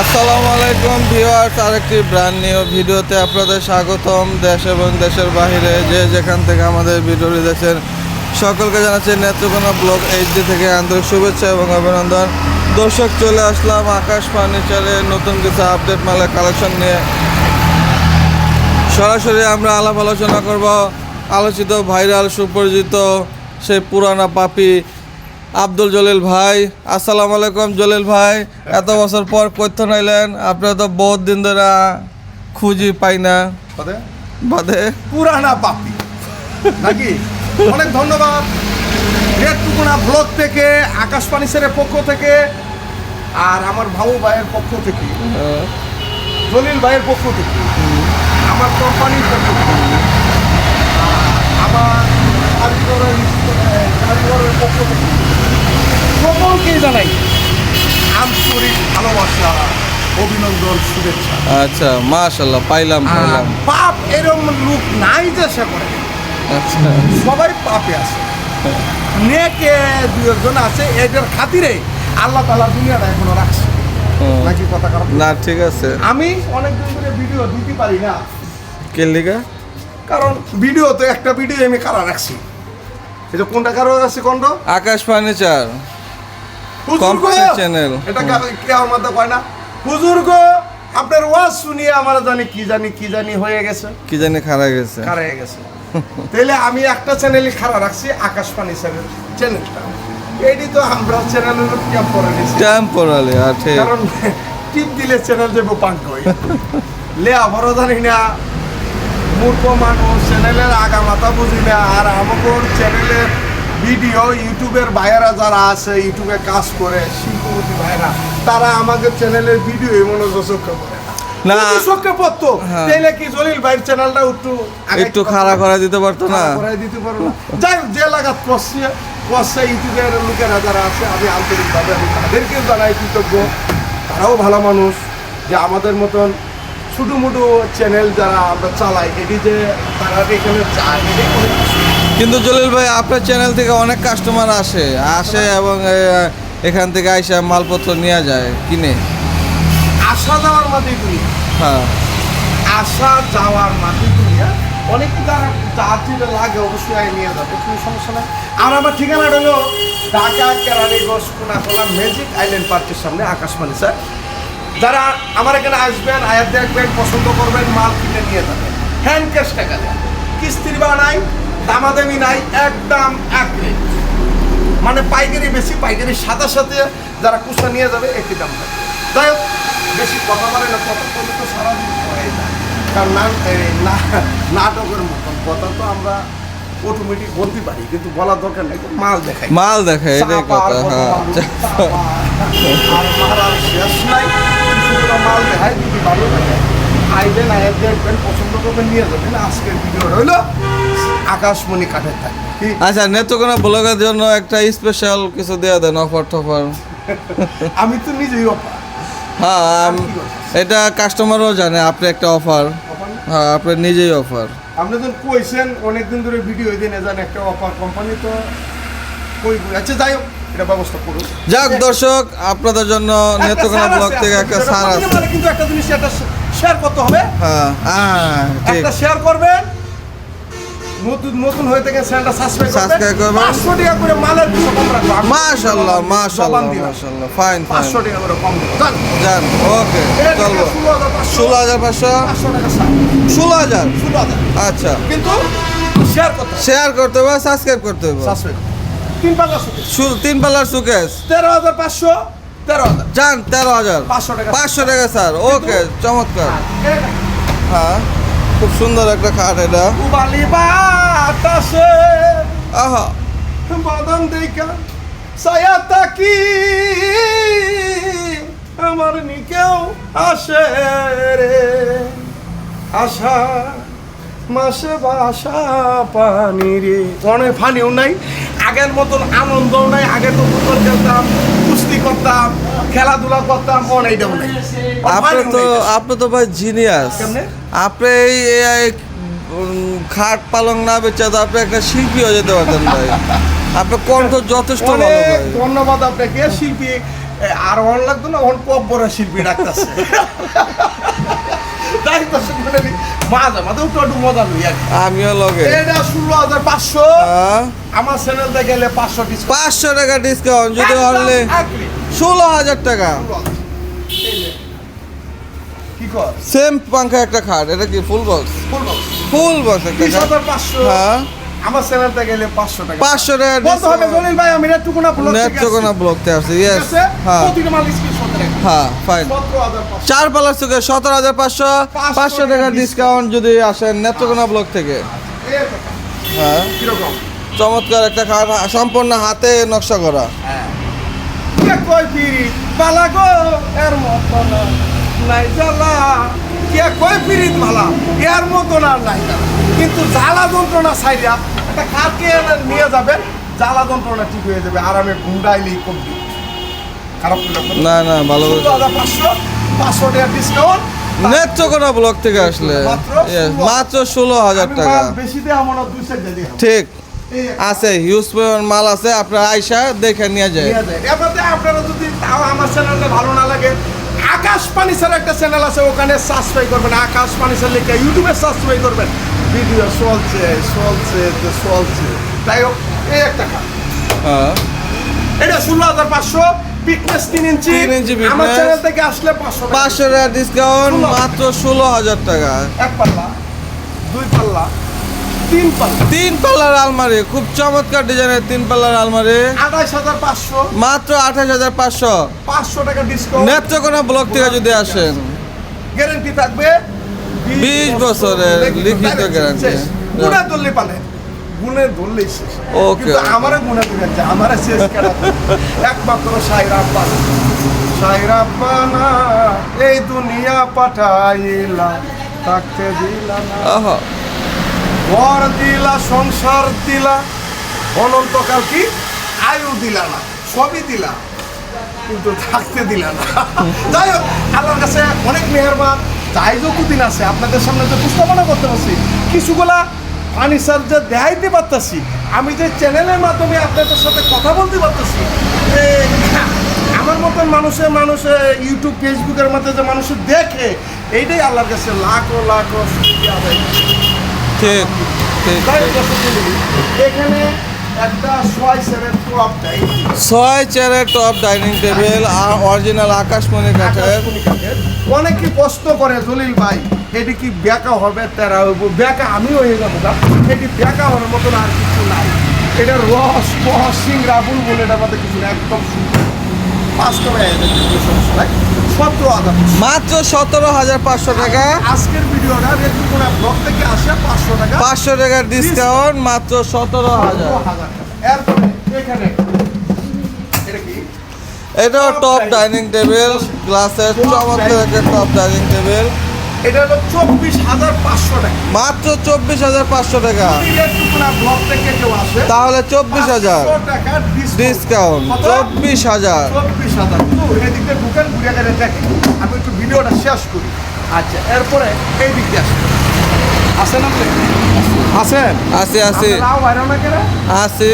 আসসালামু আলাইকুম ভিউয়ার্স, আরেকটি ব্র্যান্ড নিউ ভিডিওতে আপনাদের স্বাগতম। দেশ এবং দেশের বাইরে যে যেখান থেকে আমাদের ভিডিওটি দেখছেন, সকলকে জানাচ্ছি নেত্রকোনা ব্লগ এইচডি থেকে আন্তরিক শুভেচ্ছা এবং অভিনন্দন। দর্শক, চলে আসলাম আকাশ ফার্নিচারে নতুন কিছু আপডেট মালের কালেকশন নিয়ে। সরাসরি আমরা আলাপ আলোচনা করব। আলোচিত ভাইরাল সুপরিচিত সেই পুরানা পাপি আব্দুল জলিল ভাই আসসালামু আলাইকুম জলিল ভাই। এত বছর পর কৈত্য নাইলেন আপনারা তো বহুত দিন ধরে খুঁজি পাই না। বাদে? পুরানা পাপি। নাকি? অনেক ধন্যবাদ। রেটটুকুনা ব্লগ থেকে আকাশ পানিসের পক্ষ থেকে আর আমার ভাবু ভাইয়ের পক্ষ থেকে আহ, জলিল ভাইয়ের পক্ষ থেকে আমার কোম্পানির পক্ষ থেকে আমার কারিগরের কারিগরের পক্ষ থেকে সকলকে জানাই আন্তরিক ভালোবাসা অভিনন্দন শুভেচ্ছা। আচ্ছা মাশাল্লাহ পাইলাম পাইলাম। পাপ এরম লোক নাই যে সে করে। আচ্ছা। সবাই পাপে আছে। নেকে দু একজন আছে এদের খাতিরে আল্লাহ তালা দুনিয়াটা এখনও রাখছে। নাকি কথা খারাপ? না ঠিক আছে। আমি অনেকদিন ধরে ভিডিও দিতে পারি না। কে লিগা? কারণ ভিডিও তো একটা ভিডিও আমি কারা রাখছি? এটা কোনটা কারও আছে কোন আকাশ ফার্নিচার। channel। এটা কে আমার মধ্যে কয় না? হুজুর গো আপনার ওয়াজ শুনিয়ে আমার জানি কি জানি কি জানি হয়ে গেছে। কি জানি খারা গেছে। খারা গেছে। তাহলে আমি একটা চ্যানেলই খারা রাখছি আকাশ পানি চ্যানেল চ্যানেলটা এটি তো আমরা চ্যানেলের ক্যাম্প করে নিছি টেম্পোরালি আর ঠিক। কারণ টিপ দিলে চ্যানেল যাব পাঙ্ক হয়ে লে আবারও জানি না মূর্খ মানুষ চ্যানেলের আগা মাথা বুঝি না আর আমাদের চ্যানেলের ভিডিও ইউটিউবের ভাইয়েরা যারা আছে ইউটিউবে কাজ করে শিল্পপতি ভাইয়েরা তারা আমাদের চ্যানেলের ভিডিও মনোযোগ করে না। না চোখে পড়তো হ্যাঁ। তাইলে কি জলিল ভাইয়ের চ্যানেলটা একটু একটু পারতো খাড়া দিতে পারতো না খাড়া দিতে পারো না যাই হোক, যে ইউটিউবের লোকেরা যারা আছে আমি আন্তরিকভাবে আমি তাদেরকেও জানাই কৃতজ্ঞ তারাও ভালো মানুষ যে আমাদের মতন ছোটো মোটো চ্যানেল যারা আমরা চালাই এটি যে তারা এখানে চায় এটাই। কিন্তু জলিল ভাই আপনার চ্যানেল থেকে অনেক কাস্টমার আসে। আসে এবং এখান থেকে আইসা মালপত্র নিয়ে যায় কিনে। আসা যাওয়ার মাঝে হ্যাঁ। আসা যাওয়ার মাঝে দুনিয়া অনেক যারা যার যেটা লাগে অবশ্যই আগে নিয়ে যাবে কোনো সমস্যা নাই। আর আমার ঠিকানাটা হলো ঢাকা কেরানীগঞ্জ কোনাকলা ম্যাজিক আইল্যান্ড পার্কের সামনে আকাশবাণী স্যার। যারা আমার এখানে আসবেন আয়াত দেখবেন পছন্দ করবেন মাল কিনে নিয়ে যাবেন। হ্যান্ড ক্যাশ টাকা কিস্তির বা নাই দামাদামি নাই একদম এক রেট। মানে পাইকারি বেশি পাইকারির সাথে সাথে যারা কুসা নিয়ে যাবে একই দাম থাকবে। যাই হোক বেশি কথা বলে না কথা বলে তো সারা করাই যায়। কারণ নাটকের মতন কথা তো আমরা অটোমেটিক বলতে পারি কিন্তু বলার দরকার নেই মাল দেখাই। মাল দেখে এটাই কথা হ্যাঁ। আর মারার শেষ নাই মাল দেখায় যদি ভালো লাগে আইবেন দেখবেন পছন্দ করবেন নিয়ে যাবেন। আজকের ভিডিও রইল আকাশমণি কাঠের থাকবে কি? আচ্ছা নেত্রকোনা ব্লগের জন্য একটা স্পেশাল কিছু দেওয়া দেন অফার টফার আমি তো নিজেই অপা হ্যাঁ এটা কাস্টমারও জানে আপনি একটা অফার হ্যাঁ আপনি নিজেই অফার আপনি যখন কইছেন অনেকদিন ধরে ভিডিও দিন যান একটা অফার কোম্পানি তো কই আচ্ছা যাই হোক এটা ব্যবস্থা করুন। যাক দর্শক আপনাদের জন্য নেত্রকোনা ব্লগ থেকে একটা সার আছে। মানে কিন্তু একটা জিনিস একটা শেয়ার করতে হবে। হ্যাঁ হ্যাঁ একটা শেয়ার করবেন নতুন নতুন হয়ে থেকে চ্যানেলটা সাবস্ক্রাইব করবেন Subscribe করবেন। 500 টাকা করে মালের কিছু কম রাখব আমি মাশাল্লাহ জবান মাশাল্লাহ দিলাম। মাশাল্লাহ ফাইন ফাইন 500 টাকা করে কম দেবো। জান যান ওকে এটা চলবো। 16,500 ষোলো হাজার পাঁচশো? 500 টাকা ষোলো হাজার? 16,000 আচ্ছা। কিন্তু শেয়ার করতে হবে। শেয়ার করতে হবে সাবস্ক্রাইব করতে হবে। সাবস্ক্রাইব তিন তিন পাল্লার তেরো হাজার পাঁচশো তেরো হাজার। যান তেরো হাজার। পাঁচশো টাকা। স্যার ওকে চমৎকার। হ্যাঁ। সুন্দর একটা খাট এটা। আহা। বাদাম দেখা ছায়া তাকি আমার নিকেও আসে রে। আশা মাসে বাসা পানি রে। অনেক পানিও নাই আগের মতন আনন্দও নাই আগের তো ফুটবল খেলতাম করতাম খেলাধুলা করতাম অনেকটাও নাই আপনি তো আপনি তো ভাই জিনিয়াস আপনি এই খাট পালং না বেচে তো আপনি একটা শিল্পী হয়ে যেতে পারতেন ভাই। আপনার কণ্ঠ যথেষ্ট ভালো ধন্যবাদ আপনাকে। শিল্পী আর অন লাগতো না ওন কব্বরে শিল্পী ডাকতেছে। আমিও লগে। এটা ষোলো হাজার পাঁচশো। হ্যাঁ। আমার চ্যানেলতে গেলে পাঁচশো পাঁচশো টাকা ডিসকাউন্ট যদি অনলি ষোলো হাজার টাকা। সেম পাঙ্খা একটা খাট এটা কি ফুল বক্স ফুল বক্স একটা খাট। হ্যাঁ। আমার গেলে টাকা। পাঁচশো টাকা কত হবে জলিল ভাই আমি নেটটুকুনা ব্লগ থেকে আসছে। হ্যাঁ। প্রতিটা মাল স্ক্রিনশট রাখবেন হ্যাঁ ফাইন চার পালার থেকে টাকার ডিসকাউন্ট যদি আসেন নেত্রকোনা ব্লক থেকে। হ্যাঁ। চমৎকার একটা খাট সম্পূর্ণ হাতে নকশা করা। কে কই পিরি বালা গো এর মতো না নাই জ্বালা। কে কই পিরিত মালা এর মতো না নাই। কিন্তু জ্বালা যন্ত্রণা সাইডা একটা কাকে নিয়ে যাবেন জ্বালা যন্ত্রণা ঠিক হয়ে যাবে আরামে ঘুমডাইলেই কমবে। খারাপ না। না ভালো পাঁচশো পাঁচশো টাকা ডিসকাউন্ট নেত্রকোনা ব্লক থেকে আসলে? মাত্র Yes, 16 মাত্র ষোলো হাজার টাকা। বেশি দেওয়া মনে হয় দুই সাইড দিয়ে ঠিক। আছে হিউজ পরিমাণ মাল আছে আপনার আইসা দেখে নিয়ে যায় আপনারা যদি তাও আমার চ্যানেলটা ভালো না লাগে আকাশ পানিসের একটা চ্যানেল আছে ওখানে সাবস্ক্রাইব করবেন। আকাশ পানিসের লিখে ইউটিউবে সাবস্ক্রাইব করবেন। ভিডিও চলছে চলছে তো চলছে। তাই হোক এই একটা কাজ হ্যাঁ। এটা ষোলো হাজার পাঁচশো ফিটনেস তিন ইঞ্চি। আমার চ্যানেল থেকে আসলে পাঁচশো। পাঁচশো টাকা ডিসকাউন্ট মাত্র ষোলো হাজার টাকা। এক পাল্লা দুই পাল্লা। তিন পাল্লা তিন পাল্লার আলমারি খুব চমৎকার ডিজাইনের তিন পাল্লার আলমারি। আঠাইশ হাজার পাঁচশো। মাত্র আঠাশ হাজার পাঁচশো। পাঁচশো টাকা ডিসকাউন্ট নেত্রকোনা ব্লক থেকে যদি আসেন। গ্যারান্টি থাকবে। 20 বছরের লিখিত guarantee। গুণে ধরলে পালে। গুণে ধরলেই শেষ। Okay. আমারে গুণে দিয়েছে আমারে শেষ একমাত্র সাইরা আব্বা। সাইরা আব্বা এই দুনিয়া পাঠাইলা থাকতে দিলা না। ঘর দিলা সংসার দিলা অনন্তকাল কি? আয়ু দিলা না সবই দিলা কিন্তু থাকতে দিলা না। যাই হোক আল্লাহর কাছে অনেক মেহরবান। যাই যতদিন আছে আপনাদের সামনে যে উপস্থাপনা করতে পারছি কিছুগুলা ফার্নিচার যে দেখাইতে পারতেছি আমি যে চ্যানেলের মাধ্যমে আপনাদের সাথে কথা বলতে পারতেছি এ, আমার মতন মানুষে মানুষে ইউটিউব ফেসবুকের মধ্যে যে মানুষ দেখে এইটাই আল্লাহর কাছে লাখো লাখো আদায়। ঠিক এখানে ছয় চেয়ারের টপ ডাইনিং টেবিল আর অরিজিনাল আকাশমণি কাঠের। অনেকে প্রশ্ন করে জলিল ভাই এটি কি ব্যাকা হবে তেরা হইব? ব্যাকা আমি হয়ে যাব এটি ব্যাকা হওয়ার মতন আর কিছু নাই। এটা রস বস সিংরা বুলবুল এটার মধ্যে কিছু একদম সুন্দর মাত্র সতেরো হাজার পাঁচশো টাকা। আজকের ভিডিওটা ব্লগ থেকে আসে পাঁচশো টাকা। পাঁচশো টাকার ডিসকাউন্ট মাত্র সতেরো হাজার। এটা এটাও টপ ডাইনিং টেবিল গ্লাসের চমৎকার একটা টপ ডাইনিং টেবিল এটা হলো চব্বিশ হাজার পাঁচশো টাকা। মাত্র চব্বিশ হাজার পাঁচশো টাকা। তাহলে চব্বিশ হাজার। ডিসকাউন্ট চব্বিশ হাজার। চব্বিশ হাজার। এদিকে ঢুকেন ঘুরে গেলে দেখেন। আমি একটু ভিডিওটা শেষ করি। আচ্ছা এরপরে এই দিক দিয়ে আসেন আসেন আপনি? আসেন? আসি আসি। আসি।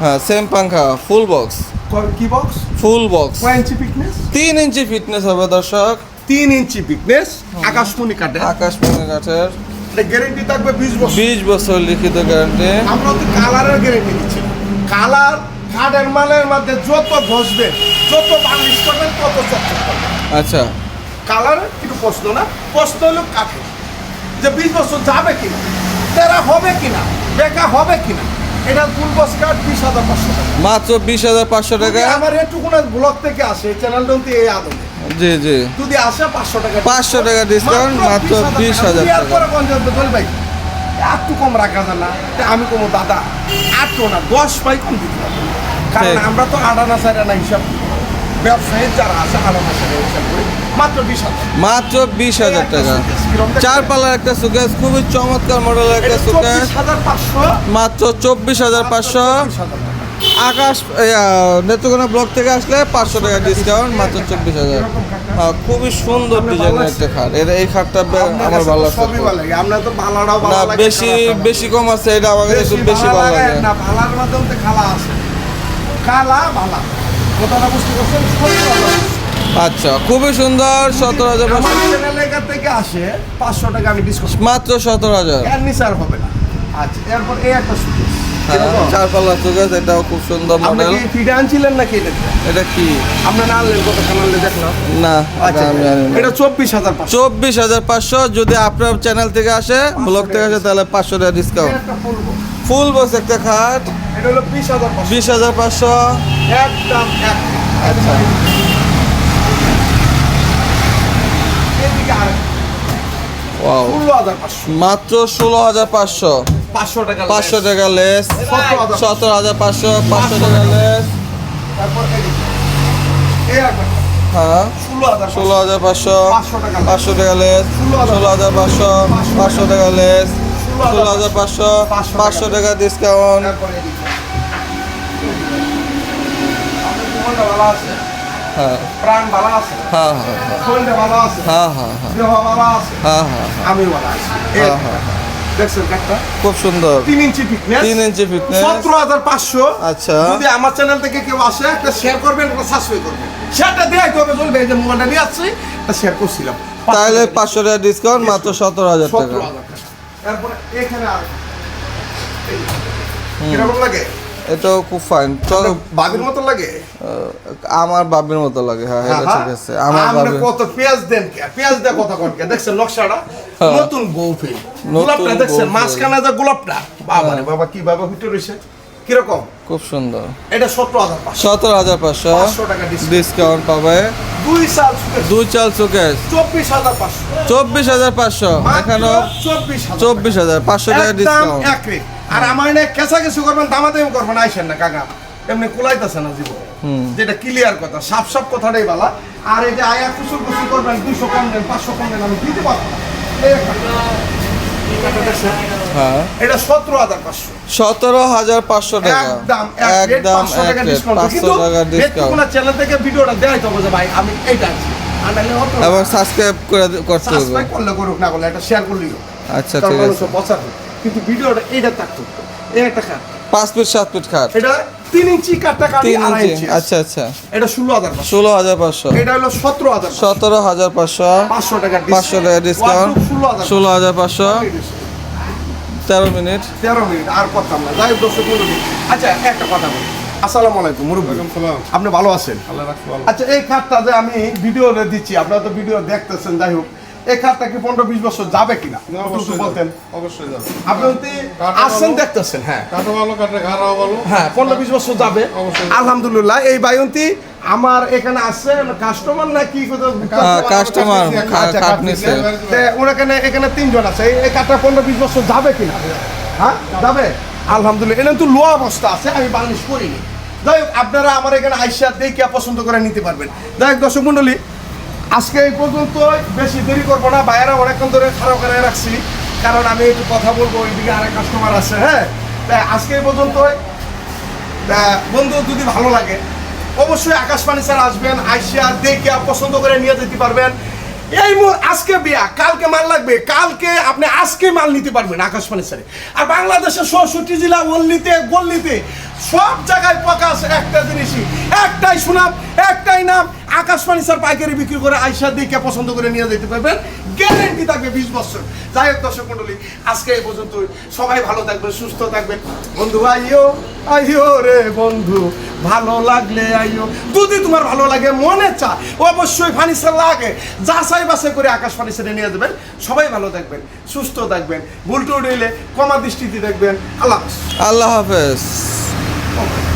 হ্যাঁ সেম পাঙ্খা ফুল বক্স কি বক্স ফুল বক্স কয় ইঞ্চি পিকনেস তিন ইঞ্চি ফিটনেস হবে দর্শক। তিন ইঞ্চি পিকনেস আকাশমণি কাটে আকাশমণি কাঠের। গ্যারেন্টি থাকবে বিশ বছর। বিশ বছর লিখিত গ্যারান্টি আমরা তো কালারের গ্যারেন্টি দিচ্ছি। কালার কাঠের মালের মধ্যে যত ঘষবে যত বালিশ করবেন তত চকচক করবে। আচ্ছা। কালার প্রশ্ন না প্রশ্ন হলো যে বিশ বছর যাবে কিনা তেরা হবে কিনা বেকা হবে কিনা এটা ফুল বস কার্ড বিশ হাজার পাঁচশো টাকা। মাত্র বিশ হাজার পাঁচশো টাকা? আমার এটুকুন ব্লক থেকে আসে চ্যানেলটা এই আদমে। জি জি। যদি আসে পাঁচশো টাকা 500 টাকা ডিসকাউন্ট মাত্র 20,000 টাকা। এরপরে পঞ্চাশ ভাই একটু কম রাখা যায় না। আমি কমো দাদা আটটো না দশ পাই কম দিতে পারব কারণ আমরা তো আডানা সাইডানা হিসাব করি। ব্যবসায়ী যারা আছে মাত্র বিশ হাজার। মাত্র বিশ হাজার টাকা। চার পাল্লার একটা সুকেস খুবই চমৎকার মডেলের একটা এটা সুকেস। মাত্র চব্বিশ হাজার পাঁচশো। আকাশ নেত্রকোনা ব্লক থেকে আসলে পাঁচশো টাকা ডিসকাউন্ট মাত্র চব্বিশ হাজার। খুবই সুন্দর ডিজাইনের একটা খাট। এর এই খাটটা আমার ভালো লাগছে আপনার তো ভালোটাও না বেশি বেশি কম আছে। এটা আমার কাছে একটু বেশি ভালো লাগে। না ভালার মাধ্যমে তো খালা আছে। খালা ভালা। আচ্ছা খুবই সুন্দর সতেরো হাজার থেকে আসে পাঁচশো টাকা আমি ডিসকাউন্ট মাত্র সতেরো হাজার। এর নিচে আর হবে না। আচ্ছা এরপর এই একটা সুযোগ হ্যাঁ, চার পাল্লা চোখেস এটাও খুব সুন্দর মডেল ফিডে আনছিলেন নাকি এটা? এটা কি? না আনলেন কত আনলে দেখলাম। না আচ্ছা এটা আমি এটা চব্বিশ হাজার চব্বিশ হাজার পাঁচশো যদি আপনার চ্যানেল থেকে আসে ব্লগ থেকে আসে তাহলে পাঁচশো টাকা ডিসকাউন্ট ফুল বক্স একটা খাট। এটা হলো বিশ হাজার পাঁচশো বিশ হাজার পাঁচশো একদম এক আচ্ছা মাত্র ষোলো হাজার পাঁচশো পাঁচশো টাকা লেস সতেরো হাজার পাঁচশো পাঁচশো টাকা লেস হ্যাঁ ষোলো হাজার পাঁচশো পাঁচশো টাকা লেস ষোলো হাজার। পাঁচশো পাঁচশো টাকা লেস ষোলো হাজার পাঁচশো পাঁচশো টাকা ডিসকাউন্ট তারপর এদিকে আপনার জীবনটা ভালো আছে। প্রাণ ভালো আছে শরীরটা ভালো আছে। দেহ ভালো আছে। আমি ভালো আছি। এই দেখছেন কাঠটা খুব সুন্দর। তিন ইঞ্চি ফিটনেস তিন ইঞ্চি ফিটনেস সতেরো হাজার পাঁচশো। আচ্ছা। যদি আমার চ্যানেল থেকে কেউ আসে একটা শেয়ার করবেন একটা সাবস্ক্রাইব করবেন। শেয়ারটা দেওয়াই হবে চলবে। যে মোবাইলটা নিয়ে আসছি একটা শেয়ার করছিলাম। তাহলে পাঁচশো টাকা। ডিসকাউন্ট মাত্র সতেরো হাজার টাকা। এখানে আর কীরকম লাগে? এটাও খুব ফাইন বাবির মতো লাগে? আমার বাবির মতো লাগে হ্যাঁ এটা ঠিক আছে। আমার বাবির কত পেঁয়াজ দেন কে? পেঁয়াজ কত কোন কে? দেখছেন নকশাটা? হ্যাঁ। নতুন বউ ফিল। গোলাপটা দেখছেন। মাঝখানে যে গোলাপটা? বাবা রে বাবা কি বাবা রয়েছে কীরকম? খুব সুন্দর। এটা সতেরো হাজার পাঁচশো। সতেরো হাজার পাঁচশো। টাকা ডিসকাউন্ট পাবে। দুই সুখে দুই চাল চোখেস চব্বিশ হাজার পাঁচশো। চব্বিশ হাজার পাঁচশো। এখানেও চব্বিশ হাজার চব্বিশ হাজার। পাঁচশো টাকা ডিসকাউন্ট আর আমার এনে কেঁচা কিছু করবেন দামাদামি করবেন আইসেন না কাকা। এমনি কুলাইতেছে না জীবন। যেটা ক্লিয়ার কথা সাপ সাপ কথাটাই বলা। আর এই যে আয়া কুসুর কুসুর করবেন দুইশো কম দেন পাঁচশো কম দেন আমি দিতে পারব না। এটা? হ্যাঁ। এটা সতেরো হাজার পাঁচশো। সতেরো হাজার পাঁচশো টাকা। একদম পাঁচশো টাকা ডিসকাউন্ট চ্যানেল থেকে ভিডিওটা দেখাইতে হবে যে ভাই আমি এইটা আছি। আর নাহলে অত এবং সাবস্ক্রাইব করে করতে হবে। সাবস্ক্রাইব করলে করুক না করলে এটা শেয়ার করলেই আচ্ছা ঠিক আছে। কিন্তু ভিডিওটা এইটা থাকতো এই একটা খাট। পাঁচ ফিট সাত ফিট খাট। এটা তিন ইঞ্চি কাঠটা কাটি আড়াই ইঞ্চি। ইঞ্চি আচ্ছা আচ্ছা। এটা ষোলো হাজার ষোলো হাজার পাঁচশো। এটা হলো সতেরো হাজার সতেরো হাজার পাঁচশো। পাঁচশো টাকা পাঁচশো টাকা ডিসকাউন্ট ষোলো হাজার ষোলো হাজার পাঁচশো। তেরো মিনিট। তেরো মিনিট আর করতাম না। যাই হোক দর্শক মণ্ডলী। আচ্ছা একটা কথা বলি। আসসালামু আলাইকুম আপনি ভালো আছেন? আচ্ছা এই খাতটা যে আমি ভিডিও দিচ্ছি আপনারা তো ভিডিও দেখতেছেন যাই হোক। এই খাতটা কি পনেরো বিশ বছর যাবে কিনা? বলতেন। অবশ্যই যাবে। আপনি যদি আসছেন দেখতেছেন হ্যাঁ। কাঠও ভালো কাঠের ঘাড়াও ভালো হ্যাঁ পনেরো বিশ বছর যাবে। আলহামদুলিল্লাহ এই বায়ন্তি আমার এখানে আসছে কাস্টমার না কি কাস্টমার কাঠ এখানে এখানে তিনজন আছে। এই- কাঠটা পনেরো বিশ বছর যাবে কিনা? হ্যাঁ যাবে? আলহামদুলিল্লাহ এটা তো লোয়া অবস্থা আছে আমি বাংলিশ করিনি। যাই হোক আপনারা আমার এখানে আইসা দেখে পছন্দ করে নিতে পারবেন। যাই হোক দর্শক মণ্ডলী আজকে এই পর্যন্ত বেশি দেরি করব না। বাইরে অনেকক্ষণ ধরে খারাপ করে রাখছি। কারণ আমি একটু কথা বলব, ওইদিকে আরেক কাস্টমার আছে হ্যাঁ? তাই আজকে এই পর্যন্ত বন্ধু, যদি ভালো লাগে, অবশ্যই আকাশবাণী স্যার আসবেন আইসিয়া দেখে পছন্দ করে নিয়ে যেতে পারবেন। এই মুহূর আজকে বিয়া, কালকে মাল লাগবে। কালকে আপনি আজকে মাল নিতে পারবেন আকাশবাণী স্যারে। আর বাংলাদেশের চৌষট্টি জেলা গল্লিতে গল্লিতে সব জায়গায় প্রকাশ একটা জিনিসই। একটাই সুনাম, একটাই নাম আকাশবাণী স্যার পাইকারি বিক্রি করে আইসা দেখে পছন্দ করে নিয়ে যেতে পারবেন। গ্যারেন্টি থাকবে বিশ বছর। যাই হোক দর্শক মন্ডলী আজকে এই পর্যন্ত সবাই ভালো থাকবেন, সুস্থ থাকবেন। বন্ধু, আইও আইও রে বন্ধু, ভালো লাগলে আইও। যদি তোমার ভালো লাগে, মনে চা অবশ্যই ফার্নিচার লাগে। যা যাচাই বাছাই করে আকাশ ফার্নিচারে নিয়ে যাবেন। সবাই ভালো থাকবেন, সুস্থ থাকবেন ভুলটু উঠলে কমা দৃষ্টিতে দেখবেন। আল্লাহ আল্লাহ হাফেজ। আল্লাহ হাফেজ